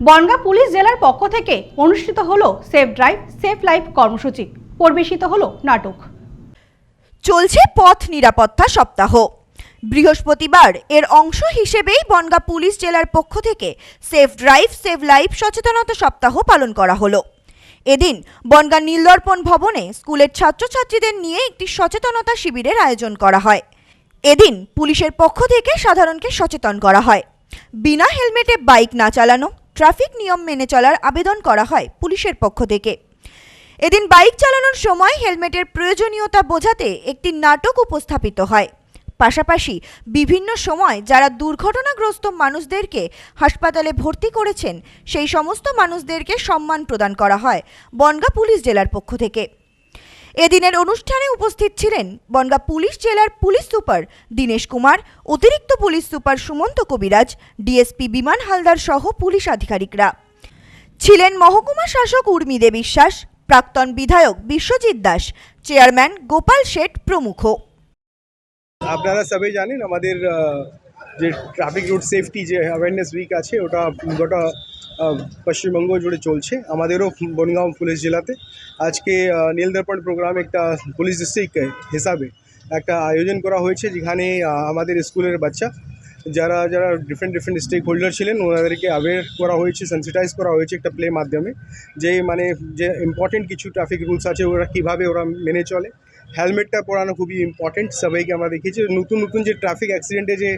Bongaon police জেলার পক্ষ থেকে অনুষ্ঠিত হলো সেফ ড্রাইভ, সেফ লাইফ কর্মসূচি, পরিবেশিত হলো নাটক। চলছে পথ নিরাপত্তা সপ্তাহ। বৃহস্পতিবার এর অংশ হিসেবেই বনগাঁ পুলিশ জেলার পক্ষ থেকে সেফ ড্রাইভ সেভ লাইফ সচেতনতা সপ্তাহ পালন করা হলো। এদিন বনগাঁ নীলদর্পণ ভবনে স্কুলের ছাত্রছাত্রীদের নিয়ে একটি সচেতনতা শিবিরের আয়োজন করা হয়। এদিন পুলিশের পক্ষ থেকে সাধারণকে সচেতন করা হয়। বিনা হেলমেটে বাইক না চালানো ট্রাফিক নিয়ম মেনে চলার আবেদন করা হয় পুলিশের পক্ষ থেকে। এদিন বাইক চালানোর সময় হেলমেটের প্রয়োজনীয়তা বোঝাতে একটি নাটক উপস্থাপিত হয়। পাশাপাশি বিভিন্ন সময় যারা দুর্ঘটনাগ্রস্ত মানুষদেরকে হাসপাতালে ভর্তি করেছেন, সেই সমস্ত মানুষদেরকে সম্মান প্রদান করা হয় বনগা পুলিশ জেলার পক্ষ থেকে। এদিনের অনুষ্ঠানে উপস্থিত ছিলেন বনগাঁ পুলিশ জেলার পুলিশ সুপার দীনেশ কুমার, অতিরিক্ত পুলিশ সুপার সুমন্ত কবিরাজ, ডিএসপি বিমান হালদার সহ পুলিশ আধিকারিকরা। ছিলেন মহকুমা শাসক উর্মিদে বিশ্বাস, প্রাক্তন বিধায়ক বিশ্বজিৎ দাস, চেয়ারম্যান গোপাল শেঠ প্রমুখ। আপনারা সবাই জানেন আমাদের যে ট্রাফিক রুট সেফটি যে অ্যাওয়ারনেস উইক আছে, ওটা গোটা পশ্চিমবঙ্গ জুড়ে চলছে। আমাদেরও বনগাঁও পুলিশ জেলাতে। আজকে নীলদর্পণ প্রোগ্রাম একটা পুলিশ ডিস্ট্রিক্ট হিসাবে একটা আয়োজন করা হয়েছে, যেখানে আমাদের স্কুলের বাচ্চা, যারা যারা ডিফারেন্ট ডিফারেন্ট স্টেক হোল্ডার ছিলেন, ওনাদেরকে অ্যাওয়্যার করা হয়েছে সেন্সিটাইজ করা হয়েছে একটা প্লে মাধ্যমে। যে মানে যে ইম্পর্টেন্ট কিছু ট্রাফিক রুলস আছে, ওরা কীভাবে ওরা মেনে চলে। হেলমেটটা পরানো খুবই ইম্পর্টেন্ট সবাইকে আমরা দেখেছি নতুন নতুন যে ট্রাফিক অ্যাক্সিডেন্টে যে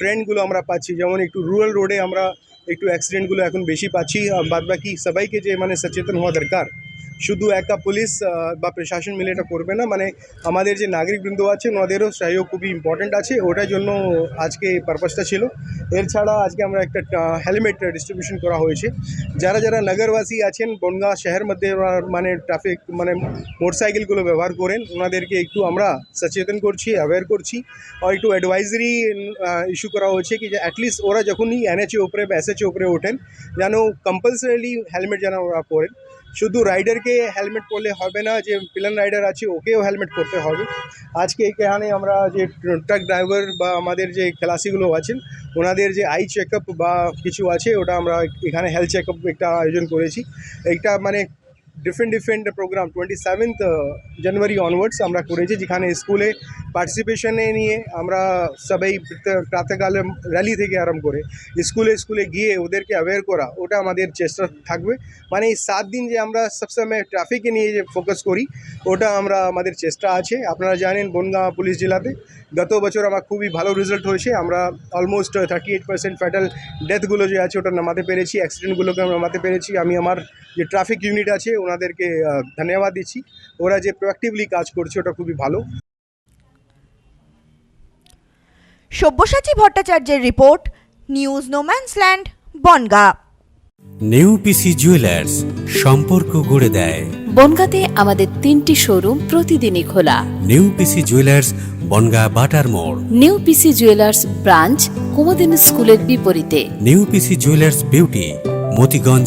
ট্রেন্ডগুলো আমরা পাচ্ছি, যেমন একটু রুরাল রোডে আমরা একটু অ্যাক্সিডেন্টগুলো এখন বেশি পাচ্ছি বাদ বাকি সবাইকে যে মানে সচেতন হওয়া দরকার। শুধু একা পুলিশ বা প্রশাসন মিলে এটা করবে না। মানে আমাদের যে নাগরিকবৃন্দ আছে, ওনাদেরও সহযোগ খুবই ইম্পর্টেন্ট আছে। ওটার জন্য আজকে পারপাসটা ছিল। এর ছাড়া আজকে আমরা একটা হেলমেট ডিস্ট্রিবিউশন করা হয়েছে। যারা যারা নগরবাসী আছেন, বনগাঁ শহর মধ্যে মানে ট্রাফিক মানে মোটরসাইকেলগুলো ব্যবহার করেন, ওনাদেরকে একটু আমরা সচেতন করছি অ্যাওয়্যার করছি। আর একটু অ্যাডভাইজারি ইস্যু করা হয়েছে কি যে অ্যাটলিস্ট ওরা যখনই এনএচএ উপরে বা এসএচএ উপরে ওঠেন, যেন কম্পালসারিলি হেলমেট যেন ওরা পরেন। শুধু রাইডারকে হেলমেট পরলে হবে না, যে পিলান রাইডার আছে, ওকেও হেলমেট পরতে হবে। আজকে এখানে আমরা যে ট্রাক ড্রাইভার বা আমাদের যে ক্লাসিগুলো আছেন, ওনাদের যে আই চেক বা কিছু আছে, ওটা আমরা এখানে হেলথ চেক একটা আয়োজন করেছি। একটা মানে different different program twenty seventh January onwards আমরা করেছি, যেখানে স্কুলে পার্টিসিপেশনে নিয়ে আমরা সবাই প্রাত- প্রাতকালে র্যালি থেকে আরম্ভ করে স্কুলে স্কুলে গিয়ে ওদেরকে অ্যাওয়্যার করা, ওটা আমাদের চেষ্টা থাকবে। মানে এই সাত দিন যে আমরা সবসময় ট্রাফিকে নিয়ে যে ফোকাস করি, ওটা আমরা আমাদের চেষ্টা আছে। আপনারা জানেন বনগাঁ পুলিশ জেলাতে গত বছর আমার খুবই ভালো রেজাল্ট হয়েছে। আমরা almost thirty eight percent fatal ডেথগুলো যে আছে, ওটা নামাতে পেরেছি অ্যাক্সিডেন্টগুলোকে নামাতে পেরেছি। আমি আমার যে ট্রাফিক ইউনিট আছে ওনাদেরকে ধন্যবাদ দিচ্ছি। ওরা যে প্রোয়াক্টিভলি কাজ করছে ওটা খুবই ভালো। সব্যসাচী ভট্টাচার্যের report news no man's land Bongaon. New PC jewellers সম্পর্ক গড়ে দেয়। বনগাঁতে আমাদের তিনটি শোরুম প্রতিদিনই খোলা। নিউ পিসি জুয়েলার্স বনগা বাটার মোড়। নিউ পিসি জুয়েলার্স ব্রাঞ্চ কুমদিন স্কুলের বিপরীতে। New PC jewellers beauty Motiganj